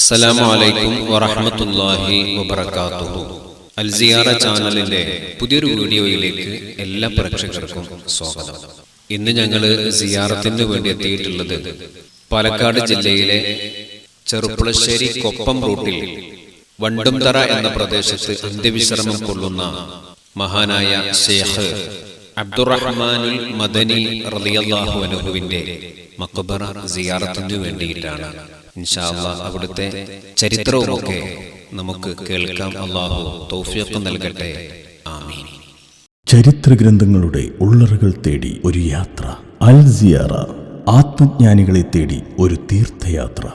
അസ്സലാമു അലൈക്കും വറഹ്മത്തുള്ളാഹി വബറകാതുഹു. അൽ സിയാറ ചാനലിന്റെ പുതിയൊരു വീഡിയോയിലേക്ക് എല്ലാ പ്രേക്ഷകർക്കും സ്വാഗതം. ഇന്ന് ഞങ്ങൾ സിയാറത്തിന് വേണ്ടി എത്തിയിട്ടുള്ളത് പാലക്കാട് ജില്ലയിലെ ചെറുപ്പുളശ്ശേരി കൊപ്പം റൂട്ടിൽ വണ്ടുംതറ എന്ന പ്രദേശത്ത് അന്ത്യവിശ്രമം കൊള്ളുന്ന മഹാനായ ഷേഖ് അബ്ദുറഹ്മാനുൽ മദനി റളിയല്ലാഹു അൻഹുവിന്റെ മക്കബറ സിയാറത്തിന് വേണ്ടിയിട്ടാണ്. ഇൻഷാ ചരിത്രവും അവിടുത്തെ ചരിത്രവുമൊക്കെ നമുക്ക് കേൾക്കാം. അള്ളാഹു തൗഫീഖ് നൽകട്ടെ. ആമീൻ. ചരിത്രഗ്രന്ഥങ്ങളുടെ ഉള്ളറുകൾ തേടി ഒരു യാത്ര. അൽ സിയാറ ആത്മജ്ഞാനികളെ തേടി ഒരു തീർത്ഥയാത്ര.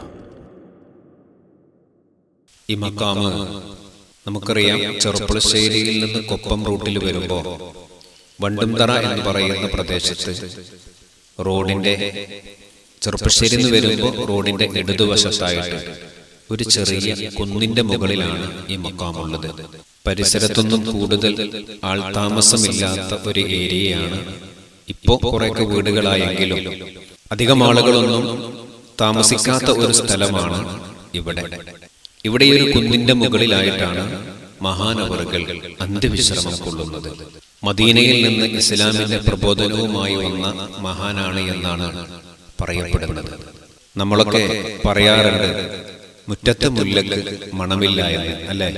ഈ മക്കാമ് നമുക്കറിയാം ചെറുപ്പുളശ്ശേരിയിൽ നിന്ന് കൊപ്പം റൂട്ടിൽ വരുമ്പോൾ വണ്ടുംതറ എന്ന് പറയുന്ന പ്രദേശത്ത് റോഡിന്റെ ചെറുപ്പശ്ശേരി വരുമ്പോൾ റോഡിന്റെ ഇടതുവശത്തായിട്ട് ഒരു ചെറിയ കുന്നിന്റെ മുകളിലാണ് ഈ മക്കാമുള്ളത്. പരിസരത്തൊന്നും കൂടുതൽ ആൾ താമസമില്ലാത്ത ഒരു ഏരിയയാണ് ഇപ്പോ കുറെയൊക്കെ വീടുകളായെങ്കിലും അധികം ആളുകളൊന്നും താമസിക്കാത്ത ഒരു സ്ഥലമാണ് ഇവിടെ. ഇവിടെ. ഒരു കുന്നിന്റെ മുകളിലായിട്ടാണ് മഹാനവറുകൾ അന്ത്യവിശ്രമം കൊള്ളുന്നത്. മദീനയിൽ നിന്ന് ഇസ്ലാമിന്റെ പ്രബോധനവുമായി വന്ന മഹാനാണ് എന്നാണ് പറയപ്പെടുന്നത്. നമ്മളൊക്കെ പറയാറുണ്ട് മുറ്റത്തെ മുല്ലക്ക് മണമില്ല എന്ന് അല്ലേ?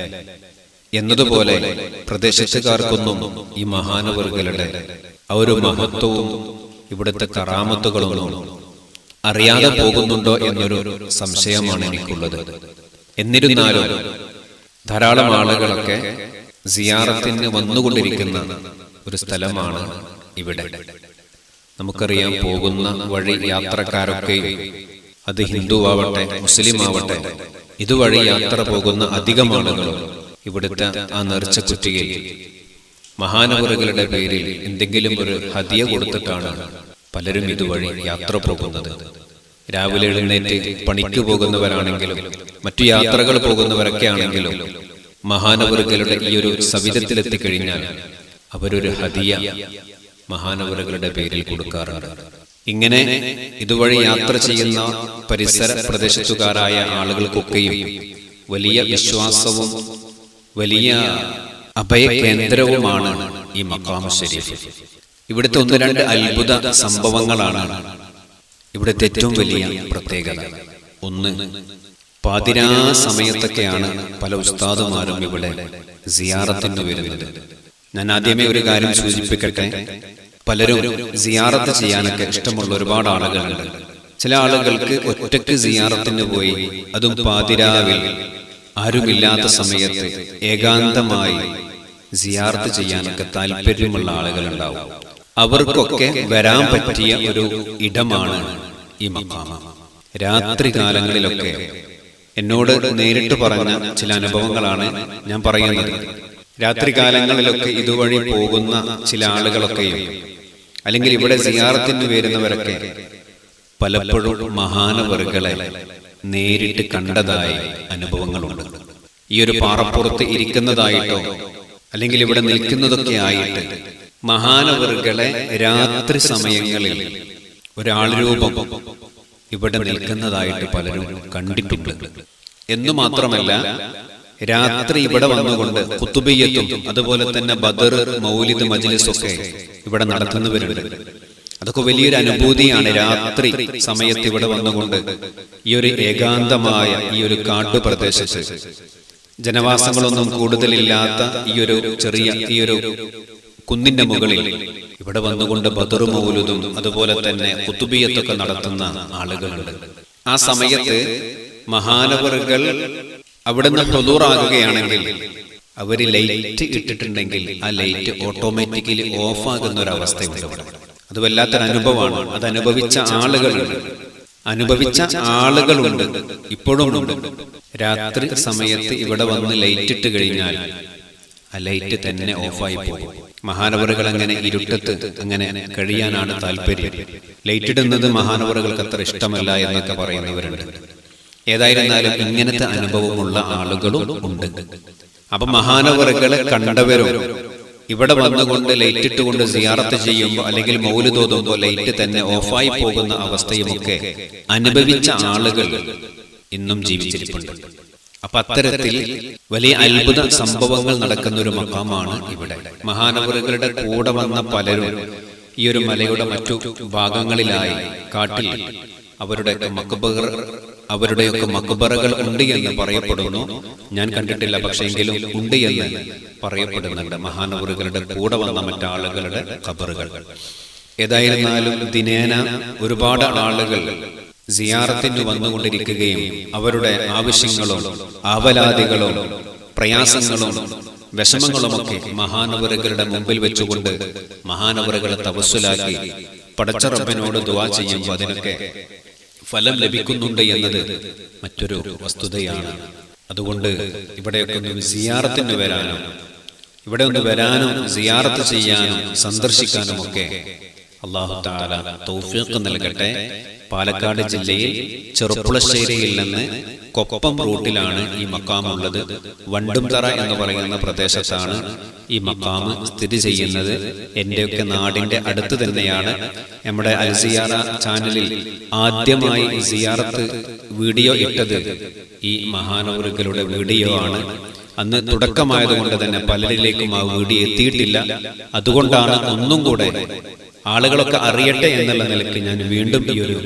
എന്നതുപോലെ പ്രദേശത്തുകാർക്കൊന്നും ഈ മഹാനവറുകളുടെ ആ ഒരു മഹത്വവും ഇവിടുത്തെ കറാമത്തുകളൊന്നും അറിയാതെ പോകുന്നുണ്ടോ എന്നൊരു സംശയമാണ് എനിക്കുള്ളത്. എന്നിരുന്നാലും ധാരാളം ആളുകളൊക്കെ സിയാറത്തിന് വന്നുകൊണ്ടിരിക്കുന്ന ഒരു സ്ഥലമാണ് ഇവിടെ. നമുക്കറിയാം പോകുന്ന വഴി യാത്രക്കാരൊക്കെ അത് ഹിന്ദു ആവട്ടെ മുസ്ലിം ആവട്ടെ ഇതുവഴി യാത്ര പോകുന്ന അധികം ആളുകളും ഇവിടുത്തെ ആ നേർച്ച കുറ്റിയിൽ മഹാനവറുകളുടെ പേരിൽ എന്തെങ്കിലും ഒരു ഹതിയ കൊടുത്തിട്ടാണ് പലരും ഇതുവഴി യാത്ര പോകുന്നത്. രാവിലെ എഴുന്നേറ്റ് പണിക്ക് പോകുന്നവരാണെങ്കിലും മറ്റു യാത്രകൾ പോകുന്നവരൊക്കെ ആണെങ്കിലും മഹാനവറുകളുടെ ഈ ഒരു സവിധത്തിലെത്തി കഴിഞ്ഞാൽ അവരൊരു ഹതിയ മഹാനവറുകളുടെ പേരിൽ കൊടുക്കാറുണ്ട്. ഇങ്ങനെ ഇതുവഴി യാത്ര ചെയ്യുന്ന പരിസര പ്രദേശത്തുകാരായ ആളുകൾക്കൊക്കെയും വലിയ വിശ്വാസവും വലിയ അഭയകേന്ദ്രവുമാണ് ഈ മക്കാമ ശരീഫ്. ഇവിടുത്തെ ഒന്ന് രണ്ട് അത്ഭുത സംഭവങ്ങളാണ് ഇവിടുത്തെ ഏറ്റവും വലിയ പ്രത്യേകത. ഒന്ന് പാതിരാ സമയത്തൊക്കെയാണ് പല ഉസ്താദുമാരും ഇവിടെ സിയാറത്തിന് വരുന്നത്. ഞാൻ ആദ്യമേ ഒരു കാര്യം സൂചിപ്പിക്കട്ടെ. പലരും സിയാറത്ത് ചെയ്യാനൊക്കെ ഇഷ്ടമുള്ള ഒരുപാട് ആളുകളുണ്ട്. ചില ആളുകൾക്ക് ഒറ്റയ്ക്ക് സിയാറത്തിന് പോയി അതും പാതിരാവിൽ ആരുമില്ലാത്ത സമയത്ത് ഏകാന്തമായി സിയാറത്ത് ചെയ്യാനൊക്കെ താല്പര്യമുള്ള ആളുകളുണ്ടാവും. അവർക്കൊക്കെ വരാൻ പറ്റിയ ഒരു ഇടമാണ് ഈ മക്കാമ രാത്രി കാലങ്ങളിലൊക്കെ എന്നോട് നേരിട്ട് പറഞ്ഞ ചില അനുഭവങ്ങളാണ് ഞാൻ പറയുന്നത്. രാത്രി കാലങ്ങളിലൊക്കെ ഇതുവഴി പോകുന്ന ചില ആളുകളൊക്കെയും അല്ലെങ്കിൽ ഇവിടെ സിയാറത്തിന് വരുന്നവരൊക്കെ പലപ്പോഴും മഹാനവറുകളെ നേരിട്ട് കണ്ടതായി അനുഭവങ്ങളുണ്ട്. ഈ ഒരു പാറപ്പുറത്ത് ഇരിക്കുന്നതായിട്ടോ അല്ലെങ്കിൽ ഇവിടെ നിൽക്കുന്നതൊക്കെ ആയിട്ട് മഹാനവറുകളെ രാത്രി സമയങ്ങളിൽ ഒരാൾ രൂപം ഇവിടെ നിൽക്കുന്നതായിട്ട് പലരും കണ്ടിട്ടുണ്ട്. എന്നു മാത്രമല്ല രാത്രി ഇവിടെ വന്നുകൊണ്ട് കുത്തുബയ്യത്തും അതുപോലെ തന്നെ ബദർ മൗലിദ് മജ്ലിസ് ഒക്കെ ഇവിടെ നടത്തുന്നവരുണ്ട് അതൊക്കെ വലിയൊരു അനുഭൂതിയാണ് രാത്രി സമയത്ത് ഇവിടെ വന്നുകൊണ്ട് ഈ ഒരു ഏകാന്തമായ ഈ ഒരു കാട്ടുപ്രദേശത്ത്. ജനവാസങ്ങളൊന്നും കൂടുതലില്ലാത്ത ഈ ഒരു ചെറിയ ഈ ഒരു കുന്നിന്റെ മുകളിൽ ഇവിടെ വന്നുകൊണ്ട് ബദർ മൗലുദും അതുപോലെ തന്നെ കുത്തുബിയത്തൊക്കെ നടത്തുന്ന ആളുകളുണ്ട്. ആ സമയത്ത് മഹാനവറുകൾ അവിടുന്ന് തൊലൂറാകുകയാണെങ്കിൽ അവർ ലൈറ്റ് ഇട്ടിട്ടുണ്ടെങ്കിൽ ആ ലൈറ്റ് ഓട്ടോമാറ്റിക്കലി ഓഫ് ആകുന്ന ഒരു അവസ്ഥയുണ്ട് അത് വല്ലാത്തൊരു അനുഭവമാണ്. അത് അനുഭവിച്ച ആളുകളുണ്ട്. അനുഭവിച്ച ആളുകളുണ്ട്. ഇപ്പോഴും ഉണ്ട്. രാത്രി സമയത്ത് ഇവിടെ വന്ന് ലൈറ്റ് ഇട്ട് കഴിഞ്ഞാൽ ആ ലൈറ്റ് തന്നെ ഓഫായി പോകും. മഹാനവറുകൾ അങ്ങനെ ഇരുട്ടത്ത് അങ്ങനെ കഴിയാനാണ് താല്പര്യം. ലൈറ്റ് ഇടുന്നത് മഹാനവറുകൾക്ക് അത്ര ഇഷ്ടമല്ല എന്നൊക്കെ പറയുന്നവരുണ്ട്. ഏതായിരുന്നാലും ഇങ്ങനത്തെ അനുഭവമുള്ള ആളുകളും ഉണ്ട്. അപ്പൊ മഹാനവറുകളെ കണ്ടവരും ഇവിടെ വന്നുകൊണ്ട് ലൈറ്റ് ഇട്ടുകൊണ്ട് സിയാറത്ത് ചെയ്യുമ്പോൾ അല്ലെങ്കിൽ മൗൽ തോതുമ്പോൾ ലൈറ്റ് തന്നെ ഓഫായി പോകുന്ന അവസ്ഥയുമൊക്കെ അനുഭവിച്ച ആളുകൾ ഇന്നും ജീവിച്ചിരിപ്പുണ്ട്. അപ്പൊ അത്തരത്തിൽ വലിയ അത്ഭുത സംഭവങ്ങൾ നടക്കുന്ന ഒരു മക്കാമാണ് ഇവിടെ. മഹാനവറുകളുടെ കൂടെ വന്ന പലരും ഈ ഒരു മലയുടെ മറ്റു ഭാഗങ്ങളിലായി കാട്ടിൽ അവരുടെ മക്കുബർ അവരുടെയൊക്കെ മക്ബറകൾ ഉണ്ട് എന്ന് പറയപ്പെടുന്നു. ഞാൻ കണ്ടിട്ടില്ല പക്ഷെങ്കിലും ഉണ്ട് എന്ന് പറയപ്പെടുന്നുണ്ട് മഹാനവറുകളുടെ കൂടെ വന്ന മറ്റാളുകളുടെ ഖബറുകൾ. ഏതായിരുന്നാലും ദിനേന ഒരുപാട് ആളുകൾ സിയാറത്തിന് വന്നുകൊണ്ടിരിക്കുകയും അവരുടെ ആവശ്യങ്ങളും ആവലാതികളും പ്രയാസങ്ങളും വിഷമങ്ങളുമൊക്കെ മഹാനവറുകളുടെ മുമ്പിൽ വെച്ചുകൊണ്ട് മഹാനവറുകളെ തപസ്സുലാക്കി പടച്ചറപ്പനോട് ദുവാ ചെയ്യുമ്പോൾ അതിനൊക്കെ ഫലം ലഭിക്കുന്നുണ്ട് എന്നത് മറ്റൊരു വസ്തുതയാണ്. അതുകൊണ്ട് ഇവിടെയൊക്കെ ഒന്ന് സിയാറത്തിന് വരാനും ഇവിടെ ഒന്ന് വരാനും സിയാറത്ത് ചെയ്യാനും സന്ദർശിക്കാനും ഒക്കെ അള്ളാഹു താല തൗഫീഖ് നൽകട്ടെ. പാലക്കാട് ജില്ലയിൽ ചെറുപ്പുളശ്ശേരിയിൽ നിന്ന് കൊപ്പം റൂട്ടിലാണ് ഈ മക്കാമുള്ളത്. വണ്ടുംതറ എന്ന് പറയുന്ന പ്രദേശത്താണ് ഈ മക്കാമ് സ്ഥിതി ചെയ്യുന്നത്. എന്റെയൊക്കെ നാടിന്റെ അടുത്ത് തന്നെയാണ്. നമ്മുടെ അൽസിയാറ ചാനലിൽ ആദ്യമായി സിയാറത്ത് വീഡിയോ ഇട്ടത് ഈ മഹാനവറുകളുടെ വീഡിയോ ആണ്. അന്ന് തുടക്കമായതുകൊണ്ട് തന്നെ പലരിലേക്കും ആ വീഡിയോ എത്തിയിട്ടില്ല. അതുകൊണ്ടാണ് ഒന്നും കൂടെ ആളുകളൊക്കെ അറിയട്ടെ എന്നുള്ള നിലയ്ക്ക് ഞാൻ വീണ്ടും ഈ ഒരു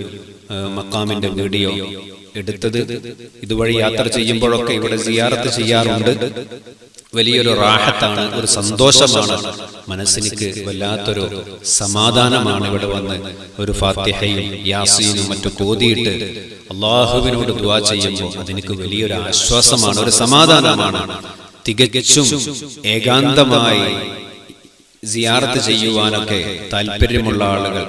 മക്കാമിന്റെ വീഡിയോ എടുത്തത്. ഇതുവഴി യാത്ര ചെയ്യുമ്പോഴൊക്കെ ഇവിടെ സിയാറത്ത് ചെയ്യാറുണ്ട്. വലിയൊരു റാഹത്താണ് ഒരു സന്തോഷമാണ്. മനസ്സിനിക്ക് വല്ലാത്തൊരു സമാധാനമാണ് ഇവിടെ വന്ന് ഒരു ഫാത്തിഹയും യാസീനും മറ്റു കോതിയിട്ട് അള്ളാഹുവിനോട് ദുവാ ചെയ്യുമ്പോൾ അതെനിക്ക് വലിയൊരു ആശ്വാസമാണ് ഒരു സമാധാനമാണ്. തികച്ചും ഏകാന്തമായി സിയാറത്ത് ചെയ്യുവാനൊക്കെ താല്പര്യമുള്ള ആളുകൾ.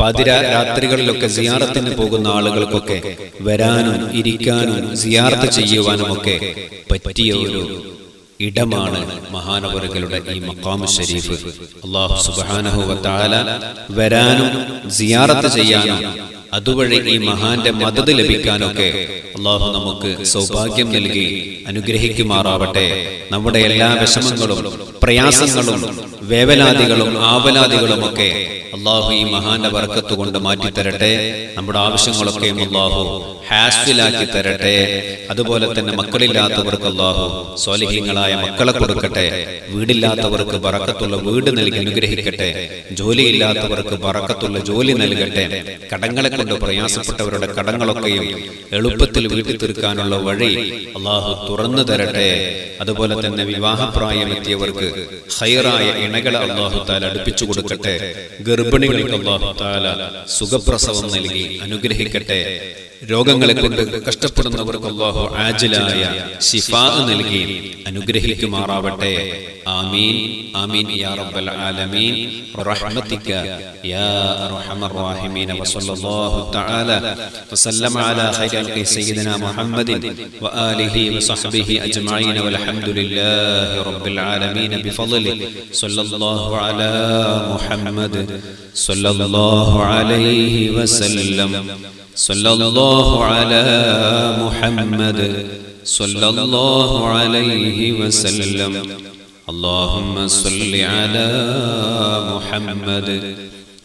പതിര രാത്രികളിലൊക്കെ സിയാറത്തിന് പോകുന്ന ആളുകൾക്കൊക്കെ വരാനും ഇരിക്കാനും സിയാറത്ത് ചെയ്യുവാനും ഒക്കെ പറ്റിയ ഒരു ഇടമാണ് മഹാനവറുകളുടെ ഈ മക്കാമു ഷരീഫ് അള്ളാഹു സുബാനഹുല വരാനും സിയാറത്ത് ചെയ്യാനും അതുവഴി ഈ മഹാന്റെ മദത് ലഭിക്കാനൊക്കെ അള്ളാഹു നമുക്ക് സൗഭാഗ്യം നൽകി അനുഗ്രഹിക്കുമാറാവട്ടെ. നമ്മുടെ എല്ലാ വിഷമങ്ങളും പ്രയാസങ്ങളും വേവലാദികളും ആവലാദികളും ഒക്കെ അള്ളാഹു ഈ മഹാന്റെ വർക്കത്ത് കൊണ്ട് മാറ്റിത്തരട്ടെ. നമ്മുടെ ആവശ്യങ്ങളൊക്കെയും അള്ളാഹു ഹാസ്ഫിലാക്കി തരട്ടെ. അതുപോലെ തന്നെ മക്കളില്ലാത്തവർക്ക് അള്ളാഹു സ്വലഹീങ്ങളായ മക്കളെ കൊടുക്കട്ടെ. വീടില്ലാത്തവർക്ക് വറക്കത്തുള്ള വീട് നൽകി അനുഗ്രഹിക്കട്ടെ. ജോലിയില്ലാത്തവർക്ക് വറക്കത്തുള്ള ജോലി നൽകട്ടെ. കടങ്ങളെ കൊണ്ട് പ്രയാസപ്പെട്ടവരുടെ കടങ്ങളൊക്കെയും എളുപ്പത്തിൽ വീട്ടിൽ തീർക്കാനുള്ള വഴി അള്ളാഹു തുറന്നു തരട്ടെ. അതുപോലെ തന്നെ വിവാഹപ്രായമെത്തിയവർക്ക് ഹൈറായ ഇണകളെ അള്ളാഹു താൽ അടുപ്പിച്ചു കൊടുക്കട്ടെ. ഗർഭിണികൾക്ക് അള്ളാഹു സുഖപ്രസവം നൽകി അനുഗ്രഹിക്കട്ടെ. രോഗങ്ങളെ കൊണ്ട് കഷ്ടപ്പെടുന്നവർക്ക് അള്ളാഹു ആജിലായ ശിഫാ നൽകി അനുഗ്രഹിക്കുമാറാവട്ടെ. ആമീൻ. ആമീൻ യാ റബ്ബൽ ആലമീൻ. റഹ്മതിക യാ അർഹമർ റഹീമീൻ. വസല്ലല്ലാഹു തആല വസല്ലമ അലാ ഖൈറിൽ ഖൽഖി സയ്യിദനാ മുഹമ്മദിൻ വആലിഹി വസഹ്ബിഹി അജ്മഈൻ. വൽഹംദുലില്ലാഹി റബ്ബിൽ ആലമീൻ. ബിഫളലി സല്ലല്ലാഹു അലാ മുഹമ്മദ് സല്ലല്ലാഹു അലൈഹി വസല്ലം. സല്ലല്ലാഹു الله على محمد صلى الله عليه وسلم اللهم صل على محمد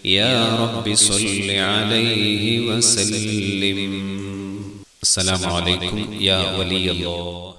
يا رب صل عليه وسلم السلام عليكم يا ولي الله